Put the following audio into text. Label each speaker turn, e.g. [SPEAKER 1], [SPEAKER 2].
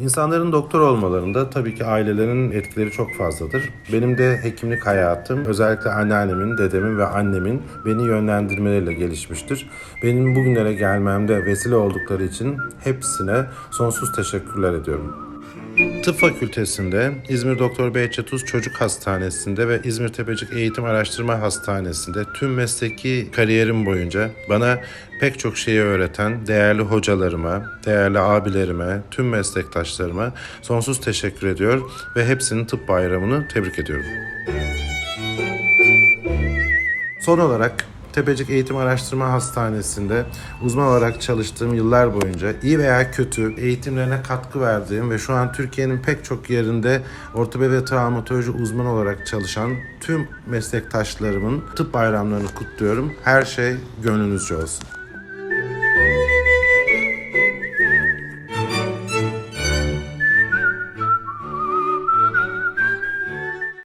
[SPEAKER 1] İnsanların doktor olmalarında tabii ki ailelerin etkileri çok fazladır. Benim de hekimlik hayatım özellikle anneannemin, dedemin ve annemin beni yönlendirmeleriyle gelişmiştir. Benim bugünlere gelmemde vesile oldukları için hepsine sonsuz teşekkürler ediyorum. Tıp Fakültesinde, İzmir Doktor Behçet Uz Çocuk Hastanesi'nde ve İzmir Tepecik Eğitim Araştırma Hastanesi'nde tüm mesleki kariyerim boyunca bana pek çok şeyi öğreten değerli hocalarıma, değerli abilerime, tüm meslektaşlarıma sonsuz teşekkür ediyor ve hepsinin tıp bayramını tebrik ediyorum. Son olarak Tepecik Eğitim Araştırma Hastanesi'nde uzman olarak çalıştığım yıllar boyunca iyi veya kötü eğitimlerine katkı verdiğim ve şu an Türkiye'nin pek çok yerinde ortopedi ve travmatoloji uzmanı olarak çalışan tüm meslektaşlarımın tıp bayramlarını kutluyorum. Her şey gönlünüzce olsun.